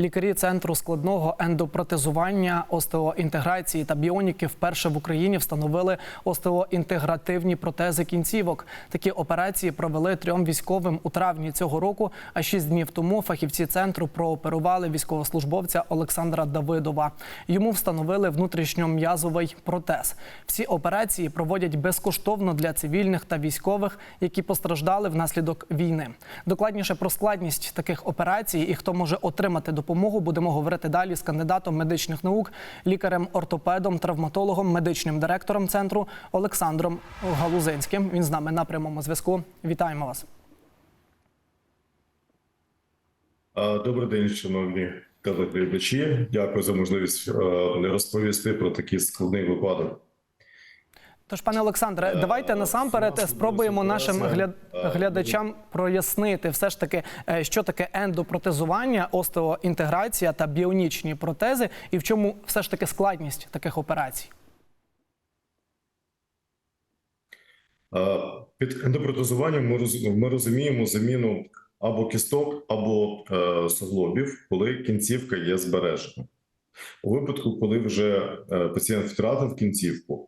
Лікарі центру складного ендопротезування, остеоінтеграції та біоніки вперше в Україні встановили остеоінтегративні протези кінцівок. Такі операції провели трьом військовим у травні цього року. А шість днів тому фахівці центру прооперували військовослужбовця Олександра Давидова. Йому встановили внутрішньом'язовий протез. Всі операції проводять безкоштовно для цивільних та військових, які постраждали внаслідок війни. Докладніше про складність таких операцій і хто може отримати допомогу, будемо говорити далі з кандидатом медичних наук, лікарем-ортопедом, травматологом, медичним директором центру Олександром Галузинським. Він з нами на прямому зв'язку. Вітаємо вас. Добрий день, шановні телеглядачі. Дякую за можливість е, розповісти про такий складний випадок. Тож, пане Олександре, давайте насамперед спробуємо нашим гля- е, глядачам прояснити все ж таки, е, що таке ендопротезування, остеоінтеграція та біонічні протези, і в чому все ж таки складність таких операцій. Е, Під ендопротезуванням ми роз- ми розуміємо заміну або кісток, або е, суглобів, коли кінцівка є збережена. У випадку, коли вже е, пацієнт втратив кінцівку, е,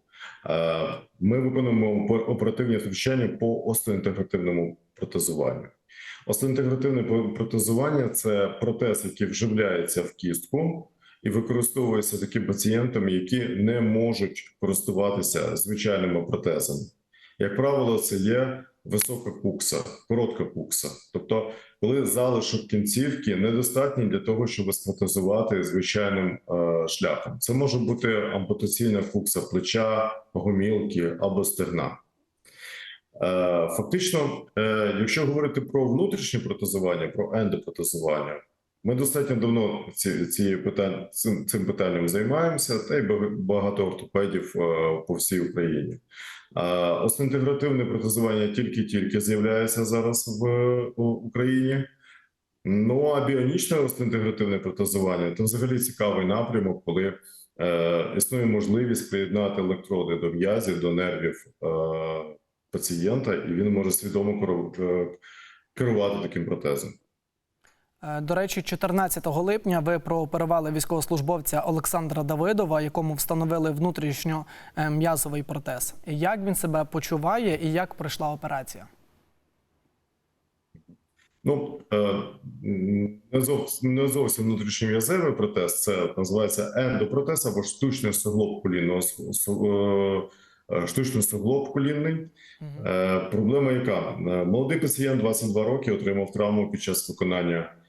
ми виконуємо опер- оперативні втручання по остеоінтегративному протезуванню. Остеоінтегративне про- протезування це протез, який вживляється в кістку і використовується таким пацієнтам, які не можуть користуватися звичайними протезами. Як правило, це є висока кукса, коротка кукса. Тобто, коли залишок кінцівки недостатній для того, щоб спротезувати звичайним е, шляхом. Це може бути ампутаційна кукса плеча, гомілки або стегна. Е, Фактично, е, якщо говорити про внутрішнє протезування, про ендопротезування, ми достатньо давно ці, ці питань, цим, цим питанням займаємося, та й бага- багато ортопедів е, по всій Україні. Остеінтегративне протезування тільки-тільки з'являється зараз в Україні. Ну а біонічне остеінтегративне протезування це взагалі цікавий напрямок, коли е, існує можливість приєднати електроди до м'язів, до нервів е, пацієнта, і він може свідомо е, керувати таким протезом. Е, До речі, 14 липня ви прооперували військовослужбовця Олександра Давидова, якому встановили внутрішньом'язовий протез. Як він себе почуває і як пройшла операція? Ну е, не зовсім не зовсім внутрішній внутрішньом'язевий протез, це називається ендопротез або штучний суглоб колінного е, е, штучний суглоб колінний. Е, Проблема яка? Е, Молодий пацієнт 22 роки отримав травму під час виконання е,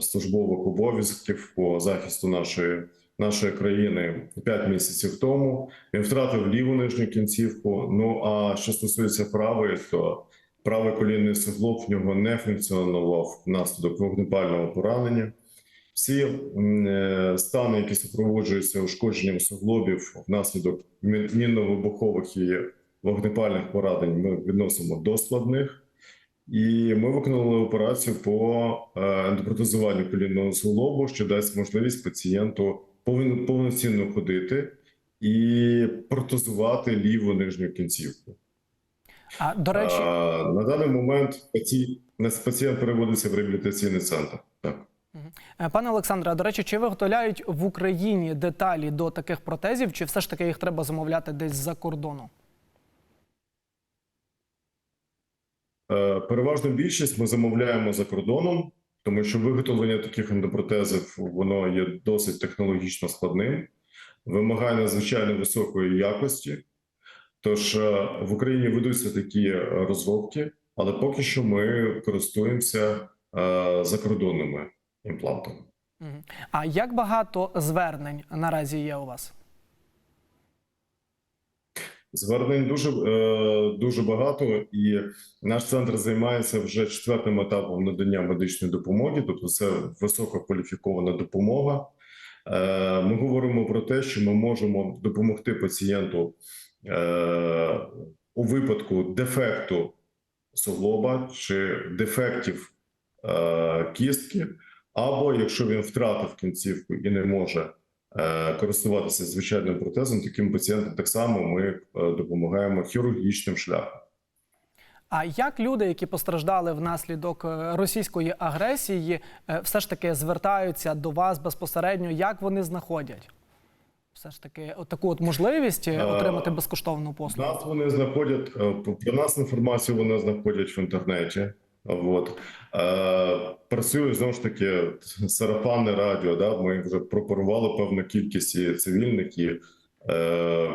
службових обов'язків по захисту нашої, нашої країни 5 місяців тому. Він втратив ліву нижню кінцівку. Ну а що стосується правої, то правий колінний суглоб в нього не функціонував внаслідок вогнепального поранення. Всі е, стани, які супроводжуються ушкодженням суглобів внаслідок мі- мінно-вибухових і вогнепальних поранень, ми відносимо до складних. І ми виконали операцію по е, ендопротезуванню колінного суглобу, що дасть можливість пацієнту повноцінно ходити і протезувати ліву нижню кінцівку. А до речі, А, на даний момент паці... пацієнт переводиться в реабілітаційний центр. Так. Е, Пане Олександре, а до речі, чи виготовляють в Україні деталі до таких протезів, чи все ж таки їх треба замовляти десь з-за кордону? Е, Переважну більшість ми замовляємо за кордоном, тому що виготовлення таких ендопротезів воно є досить технологічно складним, вимагає надзвичайно високої якості. Тож е, в Україні ведуться такі е, розробки, але поки що ми користуємося е, закордонними імплантами. А як багато звернень наразі є у вас? Звернень дуже е, дуже багато, і наш центр займається вже четвертим етапом надання медичної допомоги, тобто це висококваліфікована допомога. Е, Ми говоримо про те, що ми можемо допомогти пацієнту е, у випадку дефекту суглоба чи дефектів кістки, або якщо він втратив кінцівку і не може користуватися звичайним протезом, таким пацієнтам так само ми е, допомагаємо хірургічним шляхом. А як люди, які постраждали внаслідок е, російської агресії, е, все ж таки звертаються до вас безпосередньо? Як вони знаходять? Все ж таки, от таку от можливість е, Е, отримати безкоштовну послугу? Нас вони знаходять е, про нас інформацію вони знаходять в інтернеті. От. Е, працює знову ж таки сарафанне радіо. Да? Ми вже пропорували певну кількість і цивільних і е,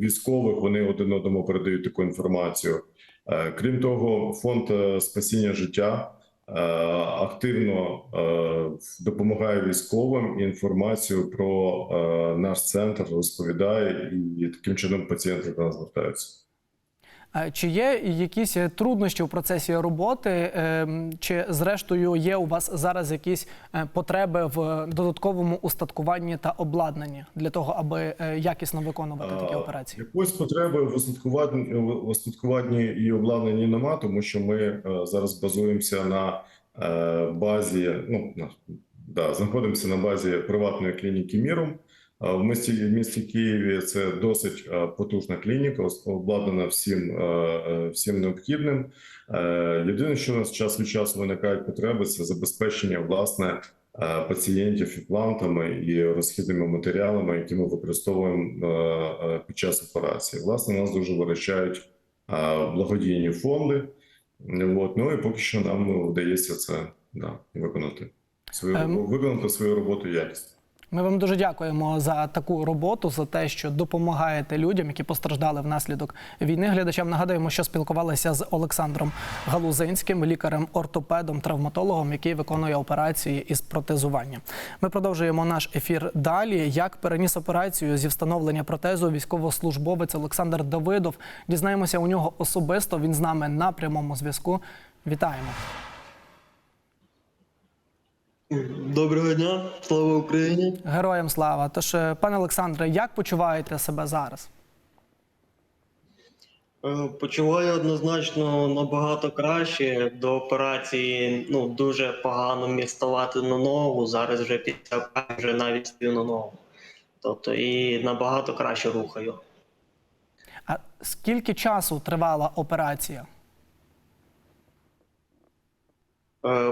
військових. Вони один одному передають таку інформацію. Е, крім того, фонд е, спасіння життя е, активно е, допомагає військовим інформацію про е, наш центр розповідає, і таким чином пацієнти до нас звертаються. Е, Чи є якісь е, труднощі в процесі роботи, е, чи зрештою є у вас зараз якісь е, потреби в додатковому устаткуванні та обладнанні для того, аби якісно виконувати такі операції? Якоїсь потреби в устаткуванні, в устаткуванні і обладнанні нема, тому що ми зараз базуємося на базі. Ну на да, знаходимося на базі приватної клініки Міром. В місті в місті Києві це досить е, потужна клініка, обладнана всім, е, е, всім необхідним. Єдине, що у нас час від часу виникають потреби, це забезпечення власне пацієнтів імплантами і розхідними матеріалами, які ми використовуємо під час операції. Власне, нас дуже виручають е, благодійні фонди. От, ну і поки що нам вдається це да, виконати свою Ем. виконати свою роботу якісно. Ми вам дуже дякуємо за таку роботу, за те, що допомагаєте людям, які постраждали внаслідок війни. Глядачам нагадаємо, що спілкувалися з Олександром Галузинським, лікарем-ортопедом, травматологом, який виконує операції із протезування. Ми продовжуємо наш ефір далі. Як переніс операцію зі встановлення протезу військовослужбовець Олександр Давидов? Дізнаємося у нього особисто. Він з нами на прямому зв'язку. Вітаємо. Доброго дня, слава Україні. Героям слава. Тож, е, пане Олександре, як почуваєте себе зараз? Е, Почуваю однозначно набагато краще. До операції ну дуже погано міг ставати на ногу. Зараз вже після операції вже навіть стою на ногу. Тобто і набагато краще рухаю. А скільки часу тривала операція? Е,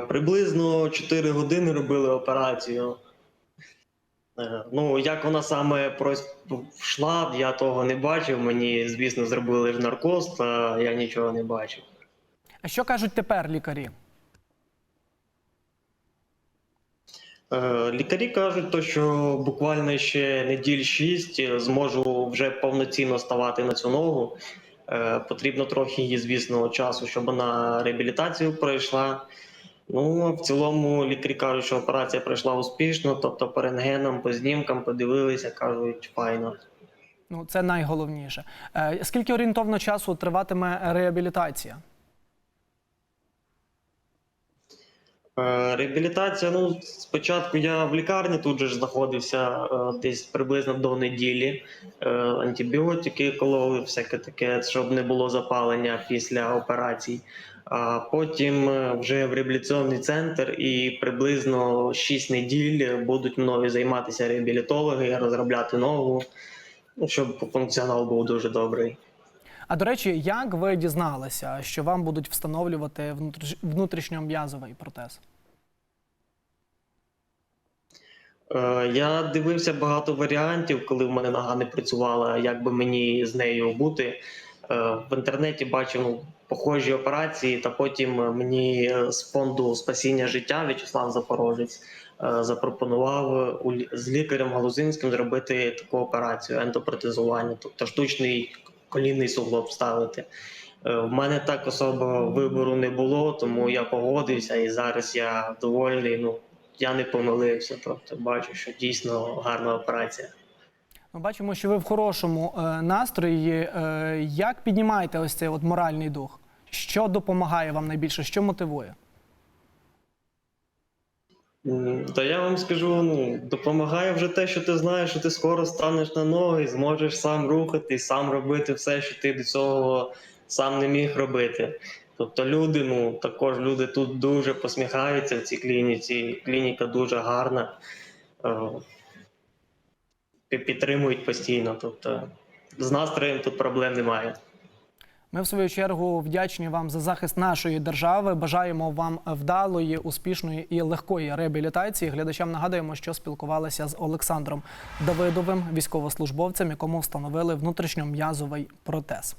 Приблизно 4 години робили операцію. Е, Ну, як вона саме прос- йшла, я того не бачив. Мені, звісно, зробили ж наркоз, та я нічого не бачив. А що кажуть тепер лікарі? Е, Лікарі кажуть, то, що буквально ще неділь шість е, зможу вже повноцінно ставати на цю ногу. Е, Потрібно трохи її, звісно, часу, щоб вона реабілітацію пройшла. Ну, в цілому лікарі кажуть, що операція пройшла успішно, тобто по рентгенам, по знімкам подивилися, кажуть, файно. Ну, це найголовніше. Е, скільки орієнтовно часу триватиме реабілітація? Е, Реабілітація. Ну, спочатку я в лікарні тут же ж знаходився е, десь приблизно до неділі. Антибіотики кололи, всяке таке, щоб не було запалення після операцій. А потім е, вже в реабілітаційний центр і приблизно 6 неділь будуть мною займатися реабілітологи, розробляти ногу, ну, щоб функціонал був дуже добрий. А до речі, як ви дізналися, що вам будуть встановлювати внутрішньом'язовий протез? Е, Я дивився багато варіантів, коли в мене нога не працювала, як би мені з нею бути. Е, В інтернеті бачив ну, похожі операції, та потім мені е, з фонду спасіння життя В'ячеслав Запорожець е, запропонував е, з лікарем Галузинським зробити таку операцію ендопротезування, тобто штучний колінний суглоб ставити. Е, В мене так особо вибору не було, тому я погодився і зараз я довольний. Ну я не помилився. Тобто бачу, що дійсно гарна операція. Ми бачимо, що ви в хорошому е, настрої. Е, як піднімаєте ось цей от моральний дух? Що допомагає вам найбільше? Що мотивує? Та я вам скажу, ну допомагає вже те, що ти знаєш, що ти скоро станеш на ноги, зможеш сам рухати, сам робити все, що ти до цього сам не міг робити. Тобто люди, ну також люди тут дуже посміхаються в цій клініці. Клініка дуже гарна, е, підтримують постійно. Тобто з настроєм тут проблем немає. Ми, в свою чергу, вдячні вам за захист нашої держави. Бажаємо вам вдалої, успішної і легкої реабілітації. Глядачам нагадуємо, що спілкувалися з Олександром Давидовим, військовослужбовцем, якому встановили внутрішньом'язовий протез.